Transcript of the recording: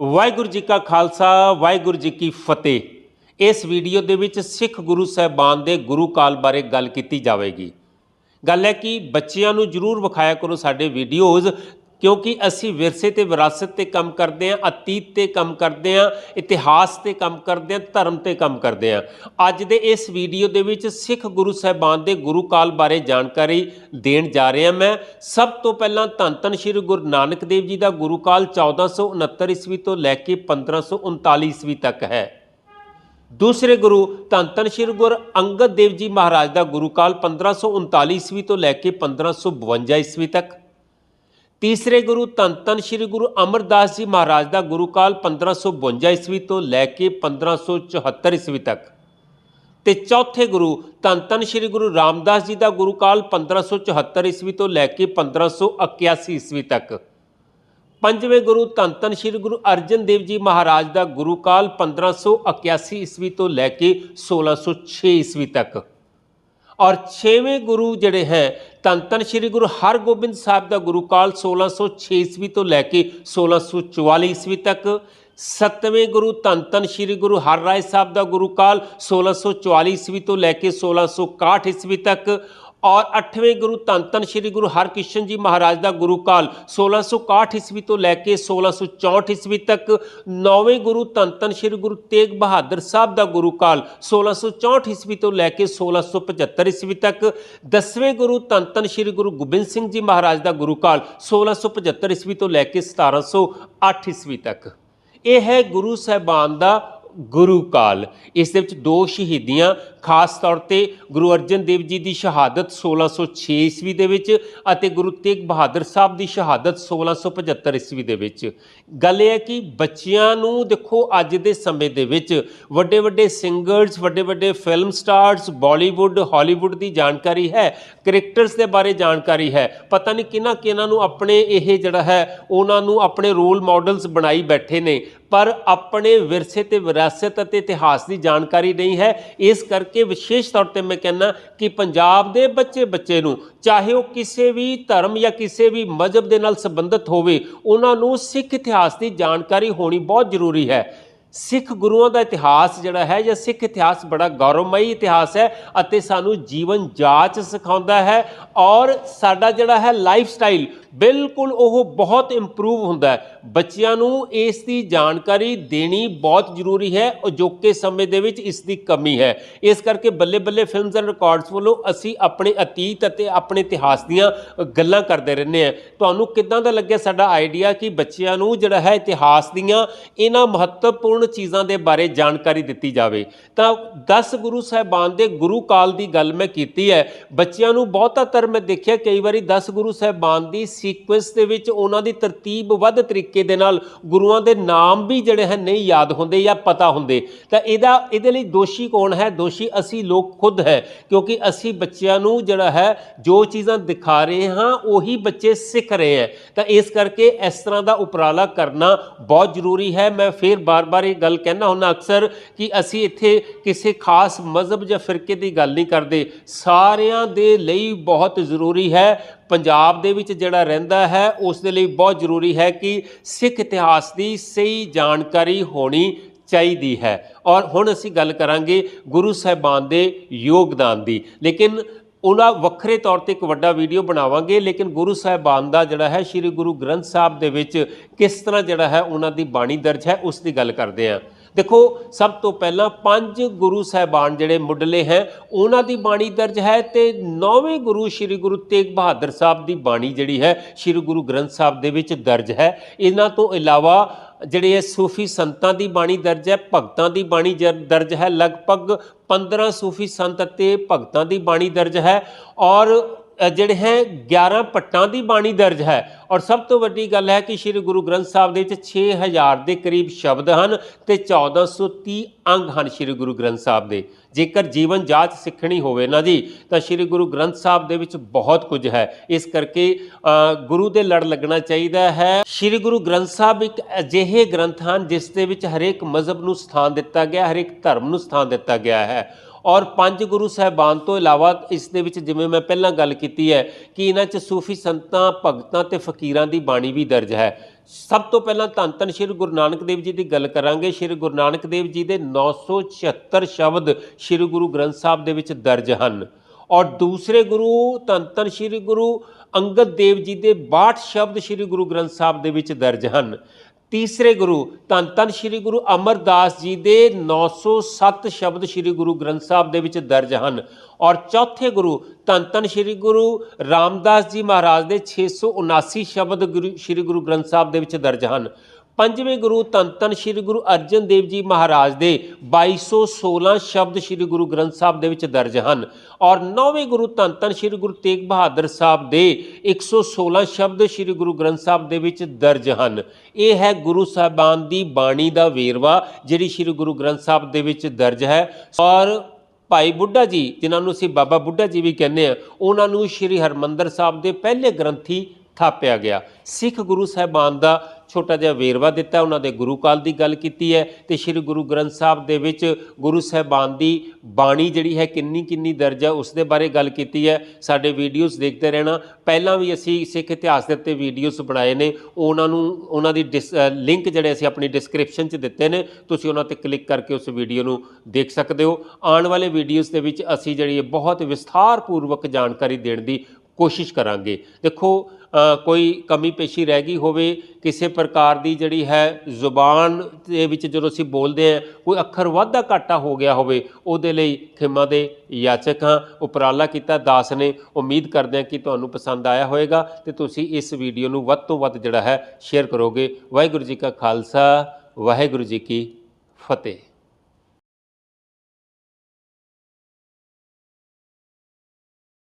ਵਾਹਿਗੁਰੂ ਜੀ ਕਾ ਖਾਲਸਾ, ਵਾਹਿਗੁਰੂ ਜੀ ਕੀ ਫਤਿਹ। ਇਸ ਵੀਡੀਓ ਦੇ ਵਿੱਚ ਸਿੱਖ ਗੁਰੂ ਸਾਹਿਬਾਨ ਦੇ ਗੁਰੂ ਕਾਲ ਬਾਰੇ ਗੱਲ ਕੀਤੀ ਜਾਵੇਗੀ। ਗੱਲ ਹੈ ਕਿ ਬੱਚਿਆਂ ਨੂੰ ਜਰੂਰ ਵਿਖਾਇਆ ਕਰੋ ਸਾਡੇ ਵੀਡੀਓਜ਼ ਕਿਉਂਕਿ ਅਸੀਂ ਵਿਰਸੇ ਤੇ ਵਿਰਾਸਤ ਤੇ ਕੰਮ ਕਰਦੇ ਹਾਂ, ਅਤੀਤ ਤੇ ਕੰਮ ਕਰਦੇ ਹਾਂ, ਇਤਿਹਾਸ ਤੇ ਕੰਮ ਕਰਦੇ ਹਾਂ, ਧਰਮ ਤੇ ਕੰਮ ਕਰਦੇ ਹਾਂ। ਅੱਜ ਦੇ ਇਸ ਵੀਡੀਓ ਦੇ ਵਿੱਚ ਸਿੱਖ ਗੁਰੂ ਸਾਹਿਬਾਨ ਦੇ ਗੁਰੂ ਕਾਲ ਬਾਰੇ ਜਾਣਕਾਰੀ ਦੇਣ ਜਾ ਰਿਹਾ ਮੈਂ। ਸਭ ਤੋਂ ਪਹਿਲਾਂ ਧੰਨ ਧੰਨ ਸ੍ਰੀ ਗੁਰੂ ਨਾਨਕ ਦੇਵ ਜੀ ਦਾ ਗੁਰੂ ਕਾਲ 1469 ਈਸਵੀ ਤੋਂ ਲੈ ਕੇ 1539 ਈਸਵੀ ਤੱਕ ਹੈ। ਦੂਸਰੇ ਗੁਰੂ ਧੰਨ ਧੰਨ ਸ੍ਰੀ ਗੁਰੂ ਅੰਗਦ ਦੇਵ ਜੀ ਮਹਾਰਾਜ ਦਾ ਗੁਰੂ ਕਾਲ 1539 ਈਸਵੀ ਤੋਂ ਲੈ ਕੇ 1552 ਈਸਵੀ ਤੱਕ। ਤੀਸਰੇ ਗੁਰੂ ਧੰਨ ਧੰਨ ਸ੍ਰੀ ਗੁਰੂ ਅਮਰਦਾਸ ਜੀ ਮਹਾਰਾਜ ਦਾ ਗੁਰੂ ਕਾਲ 1552 ਈਸਵੀ ਤੋਂ ਲੈ ਕੇ 1574 ਈਸਵੀ ਤੱਕ। ਤੇ ਚੌਥੇ ਗੁਰੂ ਧੰਨ ਧੰਨ ਸ੍ਰੀ ਗੁਰੂ ਰਾਮਦਾਸ ਜੀ ਦਾ ਗੁਰੂ ਕਾਲ 1574 ਈਸਵੀ ਤੋਂ ਲੈ ਕੇ 1581 ਈਸਵੀ ਤੱਕ। ਪੰਜਵੇਂ ਗੁਰੂ ਧੰਨ ਧੰਨ ਸ੍ਰੀ ਗੁਰੂ ਅਰਜਨ ਦੇਵ ਜੀ ਮਹਾਰਾਜ ਦਾ ਗੁਰੂ ਕਾਲ 1581 ਈਸਵੀ ਤੋਂ ਲੈ ਕੇ 1606 ਈਸਵੀ ਤੱਕ। ਔਰ ਛੇਵੇਂ ਗੁਰੂ ਜਿਹੜੇ ਹੈ ਧੰਨ ਧੰਨ ਸ੍ਰੀ ਗੁਰੂ ਹਰਗੋਬਿੰਦ ਸਾਹਿਬ ਦਾ ਗੁਰੂ ਕਾਲ 1606 ਈਸਵੀ ਤੋਂ ਲੈ ਕੇ 1644 ਈਸਵੀ ਤੱਕ। ਸੱਤਵੇਂ ਗੁਰੂ ਧੰਨ ਧੰਨ ਸ੍ਰੀ ਗੁਰੂ ਹਰਰਾਏ ਸਾਹਿਬ ਦਾ ਗੁਰੂ ਕਾਲ 1644 ਈਸਵੀ ਤੋਂ ਲੈ ਕੇ 1661 ਈਸਵੀ ਤੱਕ। ਔਰ 8ਵੇਂ ਗੁਰੂ ਧੰਨ ਧੰਨ ਸ੍ਰੀ ਗੁਰੂ ਹਰਕ੍ਰਿਸ਼ਨ ਜੀ ਮਹਾਰਾਜ ਦਾ ਗੁਰੂ ਕਾਲ 1661 ਈਸਵੀ ਤੋਂ ਲੈ ਕੇ 1664 ਈਸਵੀ ਤੱਕ 9ਵੇਂ ਗੁਰੂ ਧੰਨ ਧੰਨ ਸ੍ਰੀ ਗੁਰੂ ਤੇਗ ਬਹਾਦਰ ਸਾਹਿਬ ਦਾ ਗੁਰੂ ਕਾਲ 1664 ਈਸਵੀ ਤੋਂ ਲੈ ਕੇ 1675 ਈਸਵੀ ਤੱਕ 10ਵੇਂ ਗੁਰੂ ਧੰਨ ਧੰਨ ਸ੍ਰੀ ਗੁਰੂ ਗੋਬਿੰਦ ਸਿੰਘ ਜੀ ਮਹਾਰਾਜ ਦਾ ਗੁਰੂ ਕਾਲ 1675 ਈਸਵੀ ਤੋਂ ਲੈ ਕੇ 1708 ਈਸਵੀ ਤੱਕ। ਇਹ ਹੈ ਗੁਰੂ ਸਾਹਿਬਾਨ ਦਾ ਗੁਰੂ ਕਾਲ। ਇਸ ਦੇ ਵਿੱਚ ਦੋ ਸ਼ਹੀਦੀਆਂ, ਖਾਸ ਤੌਰ ਤੇ ਗੁਰੂ ਅਰਜਨ ਦੇਵ ਜੀ ਦੀ ਸ਼ਹਾਦਤ 1606 ਈਸਵੀ ਦੇ ਵਿੱਚ ਅਤੇ ਗੁਰੂ ਤੇਗ ਬਹਾਦਰ ਸਾਹਿਬ ਦੀ ਸ਼ਹਾਦਤ 1675 ਈਸਵੀ ਦੇ ਵਿੱਚ। ਗੱਲ ਇਹ ਹੈ ਕਿ ਬੱਚਿਆਂ ਨੂੰ ਦੇਖੋ ਅੱਜ ਦੇ ਸਮੇਂ ਦੇ ਵਿੱਚ ਵੱਡੇ ਵੱਡੇ ਸਿੰਗਰਸ ਵੱਡੇ ਵੱਡੇ ਫਿਲਮ ਸਟਾਰਸ, ਬਾਲੀਵੁੱਡ, ਹਾਲੀਵੁੱਡ ਦੀ ਜਾਣਕਾਰੀ ਹੈ, ਕ੍ਰਿਕਟਰਸ ਦੇ ਬਾਰੇ ਜਾਣਕਾਰੀ ਹੈ। ਪਤਾ ਨਹੀਂ ਕਿਹਨਾਂ ਕਿਹਨਾਂ ਨੂੰ ਆਪਣੇ ਇਹ ਜਿਹੜਾ ਹੈ, ਉਹਨਾਂ ਨੂੰ ਆਪਣੇ ਰੋਲ ਮਾਡਲਸ ਬਣਾਈ ਬੈਠੇ ਨੇ। ਪਰ ਆਪਣੇ ਵਿਰਸੇ ਤੇ ਵਿਰਾਸਤ ਅਤੇ ਇਤਿਹਾਸ ਦੀ ਜਾਣਕਾਰੀ ਨਹੀਂ ਹੈ। ਇਸ ਕਰਕੇ ਵਿਸ਼ੇਸ਼ ਤੌਰ ਤੇ ਮੈਂ ਕਹਿੰਦਾ ਕਿ ਪੰਜਾਬ ਦੇ ਬੱਚੇ ਬੱਚੇ ਨੂੰ, ਚਾਹੇ ਉਹ ਕਿਸੇ ਵੀ ਧਰਮ ਜਾਂ ਕਿਸੇ ਵੀ ਮਜ਼ਹਬ ਦੇ ਨਾਲ ਸੰਬੰਧਿਤ ਹੋਵੇ, ਉਹਨਾਂ ਨੂੰ ਸਿੱਖ ਇਤਿਹਾਸ ਦੀ ਜਾਣਕਾਰੀ ਹੋਣੀ ਬਹੁਤ ਜ਼ਰੂਰੀ ਹੈ। ਸਿੱਖ ਗੁਰੂਆਂ ਦਾ ਇਤਿਹਾਸ ਜਿਹੜਾ ਹੈ, ਜਾਂ ਸਿੱਖ ਇਤਿਹਾਸ ਬੜਾ ਗੌਰਵਮਈ ਇਤਿਹਾਸ ਹੈ ਅਤੇ ਸਾਨੂੰ ਜੀਵਨ ਜਾਚ ਸਿਖਾਉਂਦਾ ਹੈ ਔਰ ਸਾਡਾ ਜਿਹੜਾ ਹੈ ਲਾਈਫ ਸਟਾਈਲ ਬਿਲਕੁਲ ਉਹ ਬਹੁਤ ਇੰਪਰੂਵ ਹੁੰਦਾ ਹੈ। ਬੱਚਿਆਂ ਨੂੰ ਇਸ ਦੀ ਜਾਣਕਾਰੀ ਦੇਣੀ ਬਹੁਤ ਜ਼ਰੂਰੀ ਹੈ, ਅਜੋਕੇ ਸਮੇਂ ਦੇ ਵਿੱਚ ਇਸ ਦੀ ਕਮੀ ਹੈ। ਇਸ ਕਰਕੇ ਬੱਲੇ ਬੱਲੇ ਫਿਲਮਸ ਐਂਡ ਰਿਕਾਰਡਸ ਵੱਲੋਂ ਅਸੀਂ ਆਪਣੇ ਅਤੀਤ ਅਤੇ ਆਪਣੇ ਇਤਿਹਾਸ ਦੀਆਂ ਗੱਲਾਂ ਕਰਦੇ ਰਹਿੰਦੇ ਹਾਂ। ਤੁਹਾਨੂੰ ਕਿੱਦਾਂ ਦਾ ਲੱਗਿਆ ਸਾਡਾ ਆਈਡੀਆ ਕਿ ਬੱਚਿਆਂ ਨੂੰ ਜਿਹੜਾ ਹੈ ਇਤਿਹਾਸ ਦੀਆਂ ਇਹਨਾਂ ਮਹੱਤਵਪੂਰਨ ਚੀਜ਼ਾਂ ਦੇ ਬਾਰੇ ਜਾਣਕਾਰੀ ਦਿੱਤੀ ਜਾਵੇ। ਤਾਂ 10 ਗੁਰੂ ਸਾਹਿਬਾਨ ਦੇ ਗੁਰੂ ਕਾਲ ਦੀ ਗੱਲ ਮੈਂ ਕੀਤੀ ਹੈ। ਬੱਚਿਆਂ ਨੂੰ ਬਹੁਤਾਤਰ ਮੈਂ ਦੇਖਿਆ, ਕਈ ਵਾਰੀ 10 ਗੁਰੂ ਸਾਹਿਬਾਨ ਦੀ ਸੀਕੁਐਂਸ ਦੇ ਵਿੱਚ ਉਹਨਾਂ ਦੀ ਤਰਤੀਬਬੱਧ ਤਰੀਕੇ ਦੇ ਨਾਲ ਗੁਰੂਆਂ ਦੇ ਨਾਮ ਵੀ ਜਿਹੜੇ ਹੈ ਨਹੀਂ ਯਾਦ ਹੁੰਦੇ ਜਾਂ ਪਤਾ ਹੁੰਦੇ। ਤਾਂ ਇਹਦਾ, ਇਹਦੇ ਲਈ ਦੋਸ਼ੀ ਕੌਣ ਹੈ? ਦੋਸ਼ੀ ਅਸੀਂ ਲੋਕ ਖੁਦ ਹੈ, ਕਿਉਂਕਿ ਅਸੀਂ ਬੱਚਿਆਂ ਨੂੰ ਜਿਹੜਾ ਹੈ, ਜੋ ਚੀਜ਼ਾਂ ਦਿਖਾ ਰਹੇ ਹਾਂ, ਉਹੀ ਬੱਚੇ ਸਿੱਖ ਰਹੇ ਹੈ। ਤਾਂ ਇਸ ਕਰਕੇ ਇਸ ਤਰ੍ਹਾਂ ਦਾ ਉਪਰਾਲਾ ਕਰਨਾ ਬਹੁਤ ਜ਼ਰੂਰੀ ਹੈ। ਮੈਂ ਫਿਰ ਬਾਰ-ਬਾਰ ਇਹ ਗੱਲ ਕਹਿਣਾ ਹੁੰਦਾ, ਅਕਸਰ ਕਿ ਅਸੀਂ ਇੱਥੇ ਕਿਸੇ ਖਾਸ ਮਜ਼ਹਬ ਜਾਂ ਫਿਰਕੇ ਦੀ ਗੱਲ ਨਹੀਂ ਕਰਦੇ। ਸਾਰਿਆਂ ਦੇ ਲਈ ਬਹੁਤ ਜ਼ਰੂਰੀ ਹੈ, ਪੰਜਾਬ ਦੇ ਵਿੱਚ ਜਿਹੜਾ ਰਹਿੰਦਾ ਹੈ, ਉਸ ਦੇ ਲਈ ਬਹੁਤ ਜ਼ਰੂਰੀ ਹੈ ਕਿ ਸਿੱਖ ਇਤਿਹਾਸ ਦੀ ਸਹੀ ਜਾਣਕਾਰੀ ਹੋਣੀ ਚਾਹੀਦੀ ਹੈ। ਔਰ ਹੁਣ ਅਸੀਂ ਗੱਲ ਕਰਾਂਗੇ ਗੁਰੂ ਸਾਹਿਬਾਨ ਦੇ ਯੋਗਦਾਨ ਦੀ। ਲੇਕਿਨ ਉਹਨਾਂ ਵੱਖਰੇ ਤੌਰ ਤੇ ਇੱਕ ਵੱਡਾ ਵੀਡੀਓ ਬਣਾਵਾਂਗੇ, ਲੇਕਿਨ ਗੁਰੂ ਸਾਹਿਬਾਨ ਦਾ ਜਿਹੜਾ ਹੈ, ਸ੍ਰੀ ਗੁਰੂ ਗ੍ਰੰਥ ਸਾਹਿਬ ਦੇ ਵਿੱਚ ਕਿਸ ਤਰ੍ਹਾਂ ਜਿਹੜਾ ਹੈ ਉਹਨਾਂ ਦੀ ਬਾਣੀ ਦਰਜ ਹੈ, ਉਸ ਦੀ ਗੱਲ ਕਰਦੇ ਹਾਂ। ਦੇਖੋ, ਸਭ ਤੋਂ ਪਹਿਲਾਂ ਪੰਜ ਗੁਰੂ ਸਾਹਿਬਾਨ ਜਿਹੜੇ ਮੁੱਢਲੇ ਹੈ, ਉਹਨਾਂ ਦੀ ਬਾਣੀ ਦਰਜ ਹੈ ਤੇ ਨੌਵੇਂ ਗੁਰੂ ਸ੍ਰੀ ਗੁਰੂ ਤੇਗ ਬਹਾਦਰ ਸਾਹਿਬ ਦੀ ਬਾਣੀ ਜਿਹੜੀ ਹੈ, ਸ੍ਰੀ ਗੁਰੂ ਗ੍ਰੰਥ ਸਾਹਿਬ ਦੇ ਵਿੱਚ ਦਰਜ ਹੈ। ਇਹਨਾਂ ਤੋਂ ਇਲਾਵਾ ਜਿਹੜੇ ਇਹ ਸੂਫੀ ਸੰਤਾਂ ਦੀ ਬਾਣੀ ਦਰਜ ਹੈ, ਭਗਤਾਂ ਦੀ ਬਾਣੀ ਜਰ- ਦਰਜ ਹੈ, ਲਗਭਗ 15 ਸੂਫੀ ਸੰਤ ਅਤੇ ਭਗਤਾਂ ਦੀ ਬਾਣੀ ਦਰਜ ਹੈ ਔਰ ਜਿਹੜੇ ਹੈ 11 ਪੱਟਾਂ ਦੀ ਬਾਣੀ ਦਰਜ ਹੈ। ਔਰ ਸਭ ਤੋਂ ਵੱਡੀ ਗੱਲ ਹੈ ਕਿ ਸ੍ਰੀ ਗੁਰੂ ਗ੍ਰੰਥ ਸਾਹਿਬ ਦੇ ਵਿੱਚ 6000 ਦੇ ਕਰੀਬ ਸ਼ਬਦ ਹਨ ਤੇ 1430 ਅੰਗ ਹਨ ਸ੍ਰੀ ਗੁਰੂ ਗ੍ਰੰਥ ਸਾਹਿਬ ਦੇ। ਜੇਕਰ ਜੀਵਨ ਜਾਚ ਸਿੱਖਣੀ ਹੋਵੇ ਨਾ ਜੀ, ਤਾਂ ਸ੍ਰੀ ਗੁਰੂ ਗ੍ਰੰਥ ਸਾਹਿਬ ਦੇ ਵਿੱਚ ਬਹੁਤ ਕੁਝ ਹੈ। ਇਸ ਕਰਕੇ ਗੁਰੂ ਦੇ ਲੜ ਲੱਗਣਾ ਚਾਹੀਦਾ ਹੈ। ਸ੍ਰੀ ਗੁਰੂ ਗ੍ਰੰਥ ਸਾਹਿਬ ਇੱਕ ਅਜਿਹੇ ਗ੍ਰੰਥ ਹਨ ਜਿਸ ਦੇ ਵਿੱਚ ਹਰੇਕ ਮਜ਼ਹਬ ਨੂੰ ਸਥਾਨ ਦਿੱਤਾ ਗਿਆ, ਹਰੇਕ ਧਰਮ ਨੂੰ ਸਥਾਨ ਦਿੱਤਾ ਗਿਆ ਹੈ। ਔਰ ਪੰਜ ਗੁਰੂ ਸਾਹਿਬਾਨ ਤੋਂ ਇਲਾਵਾ ਇਸ ਦੇ ਵਿੱਚ ਜਿਵੇਂ ਮੈਂ ਪਹਿਲਾਂ ਗੱਲ ਕੀਤੀ ਹੈ ਕਿ ਇਹਨਾਂ 'ਚ ਸੂਫੀ ਸੰਤਾਂ, ਭਗਤਾਂ ਤੇ ਫਕੀਰਾਂ ਦੀ ਬਾਣੀ ਵੀ ਦਰਜ ਹੈ। ਸਭ ਤੋਂ ਪਹਿਲਾਂ ਧੰਨ ਧੰਨ ਸ਼੍ਰੀ ਗੁਰੂ ਨਾਨਕ ਦੇਵ ਜੀ ਦੀ ਗੱਲ ਕਰਾਂਗੇ। ਸ਼੍ਰੀ ਗੁਰੂ ਨਾਨਕ ਦੇਵ ਜੀ ਦੇ 976 ਸ਼ਬਦ ਸ਼੍ਰੀ ਗੁਰੂ ਗ੍ਰੰਥ ਸਾਹਿਬ ਦੇ ਵਿੱਚ ਦਰਜ ਹਨ। ਔਰ ਦੂਸਰੇ ਗੁਰੂ ਧੰਨ ਧੰਨ ਸ਼੍ਰੀ ਗੁਰੂ ਅੰਗਦ ਦੇਵ ਜੀ ਦੇ 62 ਸ਼ਬਦ ਸ਼੍ਰੀ ਗੁਰੂ ਗ੍ਰੰਥ ਸਾਹਿਬ ਦੇ ਵਿੱਚ ਦਰਜ ਹਨ। ਤੀਸਰੇ ਗੁਰੂ, ਧੰਨ ਧੰਨ ਸ਼੍ਰੀ ਗੁਰੂ ਅਮਰਦਾਸ ਜੀ ਦੇ 907 ਸ਼ਬਦ ਸ਼੍ਰੀ ਗੁਰੂ ਗ੍ਰੰਥ ਸਾਹਿਬ ਦੇ ਵਿੱਚ ਦਰਜ ਹਨ। ਔਰ ਚੌਥੇ ਗੁਰੂ, ਧੰਨ ਧੰਨ ਸ਼੍ਰੀ ਗੁਰੂ ਰਾਮਦਾਸ ਜੀ ਮਹਾਰਾਜ ਦੇ 679 ਸ਼ਬਦ ਗੁਰੂ, ਸ਼੍ਰੀ ਗੁਰੂ ਗ੍ਰੰਥ ਸਾਹਿਬ ਦੇ ਵਿੱਚ ਦਰਜ ਹਨ। ਪੰਜਵੇਂ ਗੁਰੂ ਧੰਨ ਧੰਨ ਸ਼੍ਰੀ ਗੁਰੂ ਅਰਜਨ ਦੇਵ ਜੀ ਮਹਾਰਾਜ ਦੇ 2216 ਸ਼ਬਦ ਸ਼੍ਰੀ ਗੁਰੂ ਗ੍ਰੰਥ ਸਾਹਿਬ ਦੇ ਵਿੱਚ ਦਰਜ ਹਨ ਔਰ ਨੌਵੇਂ ਗੁਰੂ ਧੰਨ ਧੰਨ ਸ਼੍ਰੀ ਗੁਰੂ ਤੇਗ ਬਹਾਦਰ ਸਾਹਿਬ ਦੇ 116 ਸ਼ਬਦ ਸ਼੍ਰੀ ਗੁਰੂ ਗ੍ਰੰਥ ਸਾਹਿਬ ਦੇ ਵਿੱਚ ਦਰਜ ਹਨ। ਇਹ ਹੈ ਗੁਰੂ ਸਾਹਿਬਾਨ ਦੀ ਬਾਣੀ ਦਾ ਵੇਰਵਾ ਜਿਹੜੀ ਸ਼੍ਰੀ ਗੁਰੂ ਗ੍ਰੰਥ ਸਾਹਿਬ ਦੇ ਵਿੱਚ ਦਰਜ ਹੈ ਔਰ ਭਾਈ ਬੁੱਢਾ ਜੀ, ਜਿਨ੍ਹਾਂ ਨੂੰ ਅਸੀਂ ਬਾਬਾ ਬੁੱਢਾ ਜੀ ਵੀ ਕਹਿੰਦੇ ਆ ਉਹਨਾਂ ਨੂੰ ਸ਼੍ਰੀ ਹਰਮੰਦਰ ਸਾਹਿਬ ਦੇ ਪਹਿਲੇ ਗ੍ਰੰਥੀ ਥਾਪਿਆ ਗਿਆ। ਸਿੱਖ ਗੁਰੂ ਸਾਹਿਬਾਨ ਦਾ ਛੋਟਾ ਜਿਹਾ ਵੇਰਵਾ ਦਿੱਤਾ, ਉਹਨਾਂ ਦੇ ਗੁਰੂ ਕਾਲ ਦੀ ਗੱਲ ਕੀਤੀ ਹੈ ਤੇ ਸ੍ਰੀ ਗੁਰੂ ਗ੍ਰੰਥ ਸਾਹਿਬ ਦੇ ਵਿੱਚ ਗੁਰੂ ਸਾਹਿਬਾਨ ਦੀ ਬਾਣੀ ਜਿਹੜੀ ਹੈ ਕਿੰਨੀ ਕਿੰਨੀ ਦਰਜ ਹੈ ਉਸ ਦੇ ਬਾਰੇ ਗੱਲ ਕੀਤੀ ਹੈ। ਸਾਡੇ ਵੀਡੀਓਜ਼ ਦੇਖਦੇ ਰਹਿਣਾ। ਪਹਿਲਾਂ ਵੀ ਅਸੀਂ ਸਿੱਖ ਇਤਿਹਾਸ ਦੇ ਉੱਤੇ ਵੀਡੀਓਜ਼ ਬਣਾਏ ਨੇ। ਉਹਨਾਂ ਨੂੰ, ਉਹਨਾਂ ਦੀ ਲਿੰਕ ਜਿਹੜੇ ਅਸੀਂ ਆਪਣੀ ਡਿਸਕ੍ਰਿਪਸ਼ਨ 'ਚ ਦਿੱਤੇ ਨੇ, ਤੁਸੀਂ ਉਹਨਾਂ ਤੇ ਕਲਿੱਕ ਕਰਕੇ ਉਸ ਵੀਡੀਓ ਨੂੰ ਦੇਖ ਸਕਦੇ ਹੋ। ਆਉਣ ਵਾਲੇ ਵੀਡੀਓਜ਼ ਦੇ ਵਿੱਚ ਅਸੀਂ ਜਿਹੜੀ ਹੈ ਬਹੁਤ ਵਿਸਥਾਰਪੂਰਵਕ ਜਾਣਕਾਰੀ ਦੇਣ ਦੀ ਕੋਸ਼ਿਸ਼ ਕਰਾਂਗੇ। ਦੇਖੋ ਕੋਈ ਕਮੀ ਪੇਸ਼ੀ ਰਹਿ ਗਈ ਹੋਵੇ, ਕਿਸੇ ਪ੍ਰਕਾਰ ਦੀ ਜਿਹੜੀ ਹੈ ਜ਼ੁਬਾਨ ਦੇ ਵਿੱਚ ਜਦੋਂ ਅਸੀਂ ਬੋਲਦੇ ਹਾਂ, ਕੋਈ ਅੱਖਰ ਵਾਧਾ ਘਾਟਾ ਹੋ ਗਿਆ ਹੋਵੇ, ਉਹਦੇ ਲਈ ਖਿਮਾ ਦੇ ਯਾਚਕ ਹਾਂ। ਉਪਰਾਲਾ ਕੀਤਾ, ਦਾਸ ਨੇ। ਉਮੀਦ ਕਰਦੇ ਹਾਂ ਕਿ ਤੁਹਾਨੂੰ ਪਸੰਦ ਆਇਆ ਹੋਵੇਗਾ ਤੇ ਤੁਸੀਂ ਇਸ ਵੀਡੀਓ ਨੂੰ ਵੱਧ ਤੋਂ ਵੱਧ ਜਿਹੜਾ ਹੈ, ਸ਼ੇਅਰ ਕਰੋਗੇ। ਵਾਹਿਗੁਰੂ ਜੀ ਕਾ ਖਾਲਸਾ, ਵਾਹਿਗੁਰੂ ਜੀ ਕੀ ਫਤਿਹ।